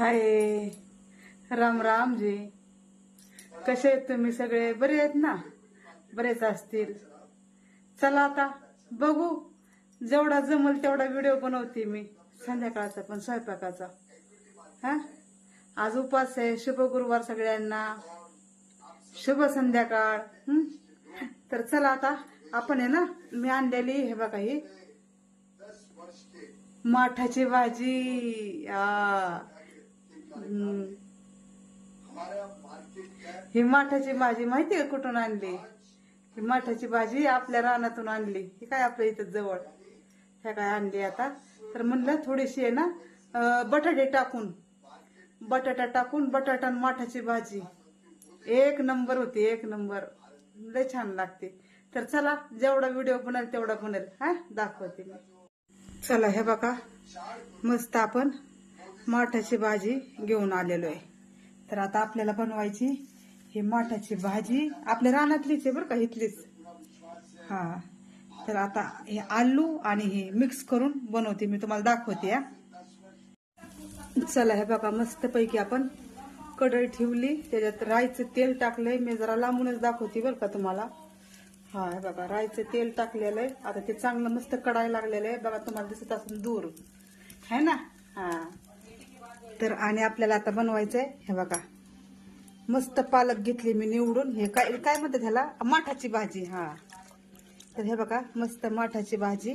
हाय. राम राम जी. कसे आहेत तुम्ही सगळे? बरे आहेत ना? बरेच असतील. चला आता बघू. जेवढा जमल तेवढा व्हिडिओ बनवते मी. संध्याकाळचा पण स्वयंपाकाचा. हा? आज उपास आहे. शुभ गुरुवार सगळ्यांना. शुभ संध्याकाळ. हं? तर चला आता आपण आहे ना मी आणलेली हे बघा ही. माठाची भाजी. आ. हम्म. ही माठाची भाजी माहिती का कुठून आणली? ही माठाची भाजी आपल्या रानातून आणली. ही काय आपल्या इथं जवळ? ह्या काय आणली आता? तर म्हणलं थोडीशी आहे ना बटाटे टाकून. बटाटा टाकून बटाटा आणि माठाची भाजी. एक नंबर होती एक नंबर. लय छान लागते. तर चला जेवढा व्हिडिओ बनेल तेवढा बनेल. हा दाखवते मी. चला हे बघा. मस्त आपण माठाची भाजी घेऊन आलेलो आहे. तर आता आपल्याला बनवायची ही माठाची भाजी आपल्या रानातलीच आहे बरं का इथलीच. हा. तर आता हे आलू आणि हे मिक्स करून बनवते मी तुम्हाला दाखवते या चला हे बघा मस्त पैकी आपण कढई ठेवली त्याच्यात राईचं तेल टाकलंय मी जरा लांबूनच दाखवते बरं का तुम्हाला. हा हे बघा राईचं तेल टाकलेलं आहे. आता ते चांगलं मस्त कडायला लागलेलं आहे. बघा तुम्हाला दिसत असून दूर. है ना? हा. तर आणि आपल्याला आता बनवायचंय हे बघा. मस्त पालक घेतली मी निवडून. हे काय काय म्हणतात ह्याला? माठाची भाजी हा. तर हे बघा मस्त माठाची भाजी.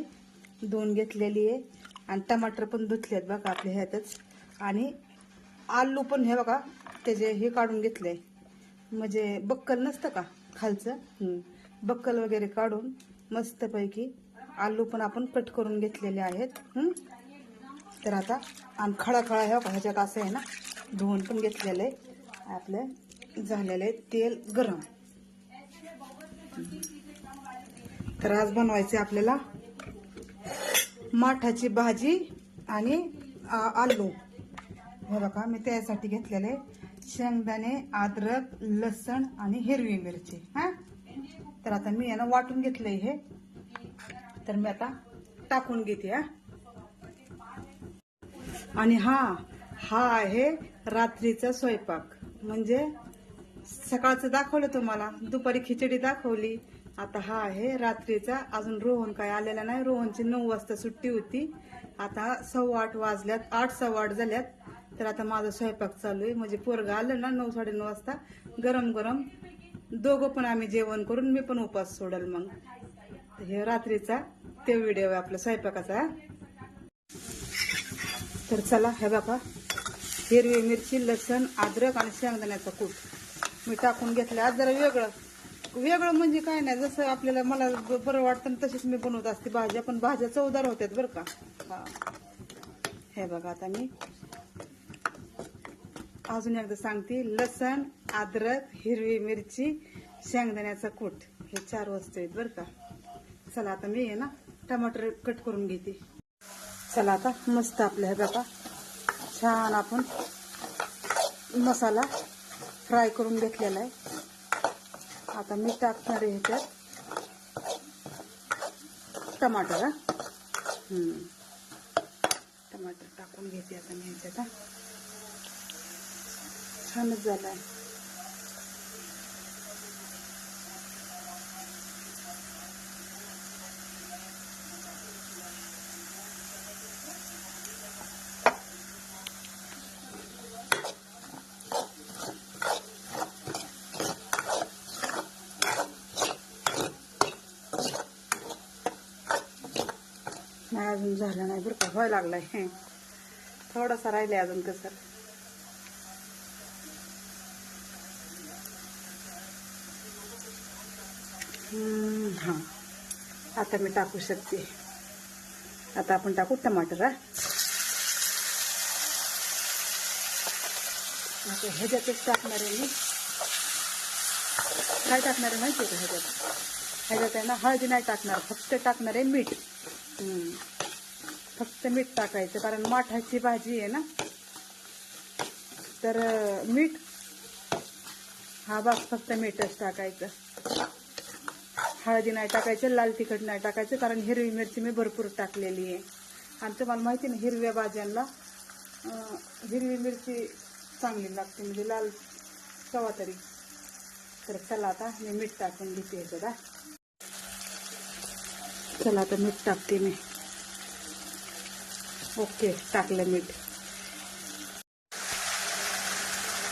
दोन घेतलेली आहे. आणि टमाटर पण धुतलेत बघा आपल्या ह्यातच. आणि आलू पण हे बघा त्याचे हे काढून घेतले म्हणजे बक्कल नसतं का खालचं? बक्कल वगैरे काढून मस्तपैकी आलू पण आपण कट करून घेतलेले आहेत. तर आता आणि खळा खळा हे बघा ह्याच्यात असं आहे ना धुवून पण घेतलेलं आहे. आपलं झालेलं आहे तेल गरम. तर आज बनवायचे आपल्याला माठाची भाजी आणि आलू. हे बघा मी त्यासाठी घेतलेले शेंगदाणे अद्रक लसण आणि हिरवी मिरची. हा? तर आता मी यानं वाटून घेतलंय हे. तर मी आता टाकून घेते हा. आणि हा हा आहे रात्रीचा स्वयंपाक. म्हणजे सकाळचं दाखवलं तुम्हाला दुपारी खिचडी दाखवली. आता हा आहे रात्रीचा अजून रोहन काय आलेला नाही. रोहनची नऊ वाजता सुट्टी होती. आता सव्वा आठ वाजल्यात आठ सव्वा आठ झाल्यात. तर आता माझा स्वयंपाक चालू आहे. म्हणजे पोरगं आलं ना नऊ साडे नऊ वाजता गरम गरम दोघं पण आम्ही जेवण करून मी पण उपास सोडल मग. हे रात्रीचा ते व्हिडिओ आहे आपला स्वयंपाकाचा तर चला हे बघा हिरवी मिरची लसण अद्रक आणि शेंगदाण्याचा कूट. मी टाकून घेतलं आज जरा वेगळं. वेगळं म्हणजे काय नाही. जसं आपल्याला मला बरं वाटतं ना तशीच मी बनवत असते भाज्या. पण भाज्या चवदार होत्यात बरं का. हा. हे बघा आता मी. अजून एकदा सांगते. लसण अद्रक हिरवी मिरची शेंगदाण्याचा कूट. हे चार वस्तू आहेत बरं का. चला आता मी आहे ना टमाटर कट करून घेते. चला आता मस्त आपलं हे बघा छान आपण मसाला फ्राय करून घेतलेला आहे. आता मी टाकणार आहे ह्याच्यात टमाटर हा? टमाटर टाकून घेते आता मी ह्याच्यात छानच झालं आहे. नाही अजून झालं नाही बरं का. व्हाय लागलाय. हे. थोडासा राहिलाय अजून कसं. हां हा. आता मी टाकू शकते. आता आपण टाकू टमाटर आता ह्याच्यातच टाकणार आहे मी. काय टाकणार आहे माहिती आहे का ह्याच्यात? ह्याच्यात आहे ना हळदी नाही टाकणार फक्त टाकणार आहे मीठ. फक्त मीठ टाकायचं कारण माठाची भाजी आहे ना. तर मीठ. हा भाग फक्त मीठच टाकायचं. हळदी नाही टाकायचं लाल तिखट नाही टाकायचं कारण हिरवी मिरची मी भरपूर टाकलेली आहे. आणि तुम्हाला माहिती ना हिरव्या भाज्यांना हिरवी मिरची चांगली लागते म्हणजे लाल कवा तरी. तर चला आता मी मीठ टाकून घेते ह्याच्यात चला आता मीठ टाकते मी. ओके टाकलं मीठ.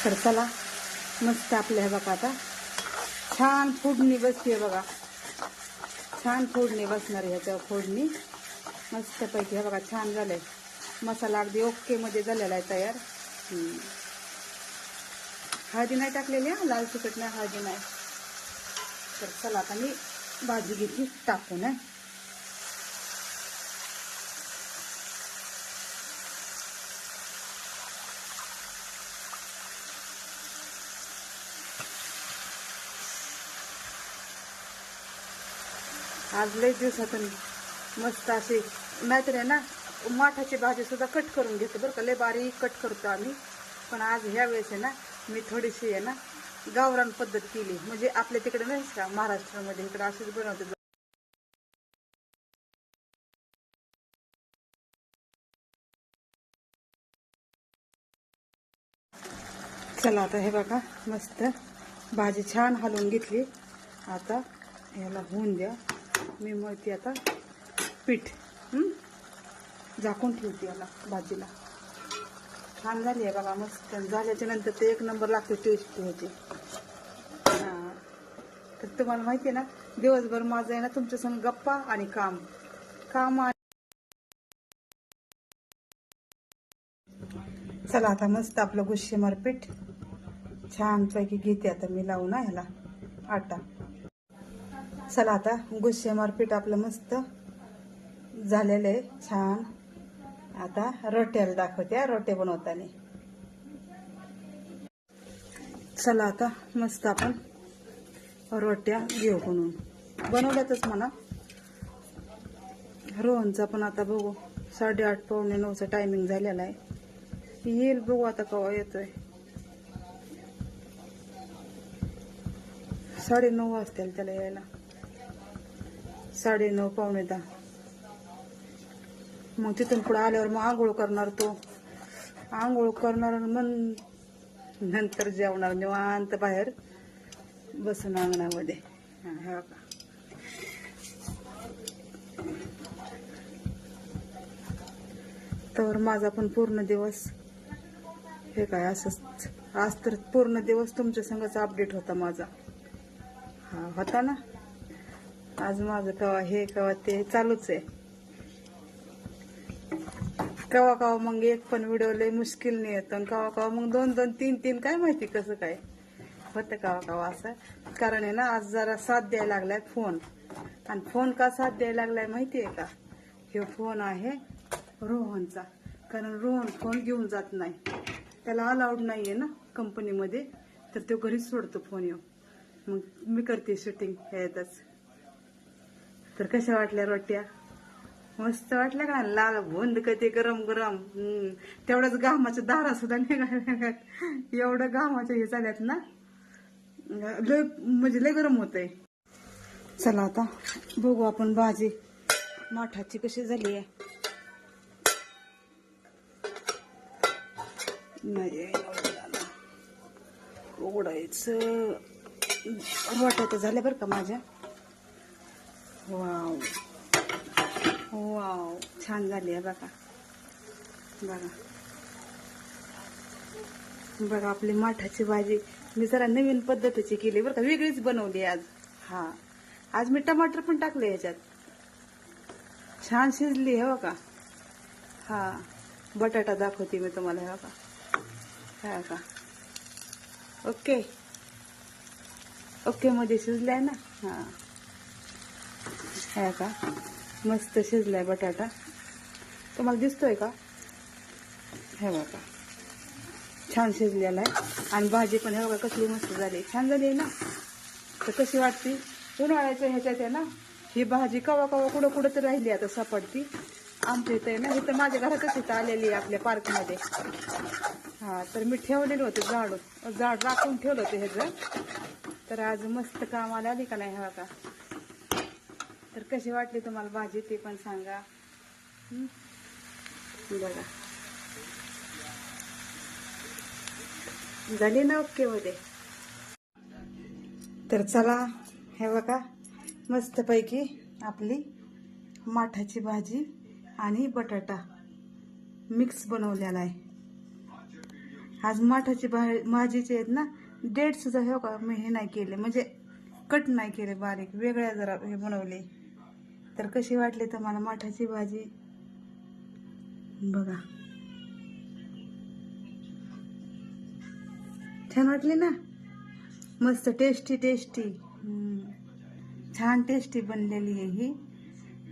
तर चला मस्त आपलं हे बघा आता. छान फोडणी बसते बघा. छान फोडणी बसणार ह्याच्या फोडणी. मस्तपैकी हे बघा छान झालंय. मसाला अगदी ओके मध्ये झालेला आहे तयार. हळदी नाही टाकलेली हा? लाल तिखट नाही हळदी नाही. तर चला आता मी भाजी घेतली टाकून आहे आज लई दिवसातून मस्त अशी नाहीतर आहे ना माठाची भाजी सुद्धा कट करून घेतो बरं का. लय बारीक कट करतो आम्ही. पण आज ह्या वेळेस आहे ना मी थोडीशी आहे ना गावरान पद्धत केली. म्हणजे आपल्या तिकडे नाही का महाराष्ट्रामध्ये इकडे अशीच बनवते. चला आता हे बघा मस्त भाजी छान हलवून घेतली. आता याला होऊन द्या. मी मळते आता पीठ झाकून ठेवते याला भाजीला. छान झाली आहे बघा मस्त. झाल्याच्यानंतर ते एक नंबर लागते टेस्ट ह्याची हां. तर तुम्हाला माहिती आहे ना दिवसभर माझं आहे ना तुमच्या संग गप्पा आणि काम. काम आणि चला आता मस्त आपलं गुश्शेमार पीठ. छानपैकी घेते आता मी लावू ना ह्याला आटा. चला आता गुश्शेमार पीठ आपलं मस्त झालेलं आहे छान. आता रोट्याला दाखवते रोटे बनवताना. चला आता मस्त आपण रोट्या घेऊ बनवून. बनवल्यातच म्हणा. रोहनचा पण आता बघू साडेआठ पावणे नऊचा टायमिंग झालेला आहे. येईल बघू आता केव्हा येतोय. साडे नऊ वाजतील त्याला यायला. साडे नऊ पावणे दहा. मग तिथून पुढे आल्यावर मग आंघोळ करणार तो. आंघोळ करणार मन नंतर जेवणार निवांत बाहेर बसून अंगणामध्ये. हा, का तर माझा पण पूर्ण दिवस हे काय असंच. आज तर पूर्ण दिवस तुमच्या संगच अपडेट होता माझा. हा होता ना? आज माझं कवा हे कवा ते चालूच आहे. कवा कवा मग एक पण व्हिडिओ लय नाही येतो. आणि कवा कवा मग दोन दोन तीन तीन काय माहिती कसं काय होतं कवा कवा असं. कारण आहे ना आज जरा साथ द्यायला लागलाय फोन आणि फोन का साथ द्यायला लागलाय माहिती आहे का? हे फोन आहे रोहनचा. कारण रोहन फोन घेऊन जात नाही. त्याला अलाउड नाही आहे ना कंपनीमध्ये तर तो घरीच सोडतो फोन येऊ मग मी करते शूटिंग ह्यातच. तर कशा वाटल्या रोट्या? मस्त वाटल्या का? लाल भोंद कधी ते गरम. गरम तेवढ्याच घामाच्या दारा सुद्धा निघाल्या एवढं घामाच्या हे झाल्यात ना. लय म्हणजे लय गरम होतंय. चला आता बघू आपण भाजी. माठाची कशी झाली आहे. नाही उघडायचं वाटायचं झाल्या बरं का माझ्या. वाव वाव छान झाली आहे बघा. बघा. बघा आपली माठाची भाजी. मी जरा नवीन पद्धतीची केली बरं का? वेगळीच बनवली आज. हा. आज मी टमाटर पण टाकले ह्याच्यात छान शिजली हो का हा. बटाटा दाखवते मी तुम्हाला हे का हा का ओके. ओके मध्ये शिजलाय ना? हा. हा का? मस्त शिजलाय बटाटा. तुम्हाला दिसतोय का? हे बघा. छान शिजलेला आहे. आणि भाजी पण हे बघा कसली मस्त झाली. छान झाली आहे ना? तर कशी वाटते? उन्हाळ्याच्या ह्याच्यात आहे ना? ही भाजी कवा कवा कुठं कुठं तर राहिली आता सापडती. आमच्या इथं आहे ना? इथं माझ्या घरातच इथं आलेली आहे आपल्या पार्कमध्ये. हां तर मी ठेवलेलं होतं झाड. झाड राखून ठेवलं होतं ह्याचं तर आज मस्त कामाला आली का नाही हा का तर कशी वाटली तुम्हाला भाजी ते पण सांगा. बघा. झाली ना ओके मध्ये? तर चला हे बघा मस्तपैकी आपली माठाची भाजी आणि बटाटा मिक्स बनवलेला आहे. आज माठाची भा भाजीचे आहेत ना डेट सुद्धा हे का मी हे नाही केले म्हणजे कट नाही केले बारीक वेगळ्या जरा हे बनवले. तर कशी वाटली तर मला माठाची भाजी? बघा. छान वाटली ना? मस्त टेस्टी टेस्टी छान टेस्टी बनलेली आहे ही.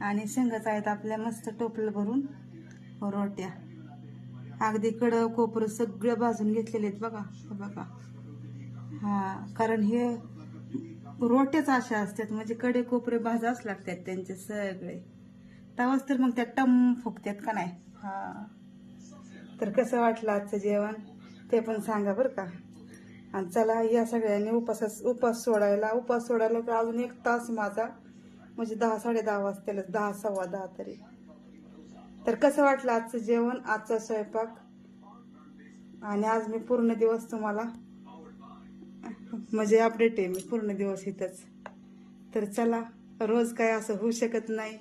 आणि शेंगाच आहेत आपल्या मस्त टोपलं भरून रोट्या. अगदी कडं कोपरं सगळं भाजून घेतलेले आहेत बघा बघा. हा कारण हे रोट्याच अशा असतात म्हणजे कडे कोपरे भाजाच लागतात त्यांचे सगळे. तेव्हाच तर मग त्या टम फुगतात का नाही? हा. तर कसं वाटलं आजचं जेवण? ते पण सांगा बरं का. आणि चला या सगळ्यांनी उपासास उपास सोडायला. उपास सोडायला तर अजून एक तास माझा? म्हणजे दहा साडे दहा वाजतेलच दहा सव्वा दहा तरी. तर कसं वाटलं आजचं जेवण आजचा स्वयंपाक? आणि आज मी पूर्ण दिवस तुम्हाला म्हणजे अपडेट आहे मी पूर्ण दिवस इथंच. तर चला रोज काय असं होऊ शकत नाही.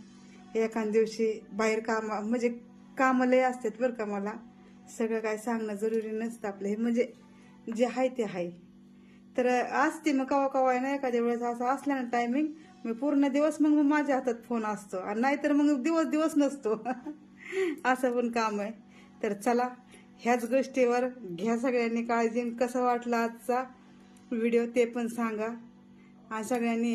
एखाद दिवशी बाहेर काम म्हणजे कामं लय असतात बरं का मला. सगळं काय सांगणं जरुरी नसतं आपलं. हे म्हणजे जे आहे ते आहे. तर असते मग कवा कवा आहे ना एखाद्या वेळेस असं असल्यानं ना टायमिंग मी पूर्ण दिवस मग माझ्या हातात फोन असतो. आणि नाहीतर मग दिवस दिवस नसतो. असं पण काम आहे. तर चला ह्याच गोष्टीवर घ्या सगळ्यांनी काळजी. कसं वाटलं आजचा व्हिडिओ ते पण सांगा. आणि सगळ्यांनी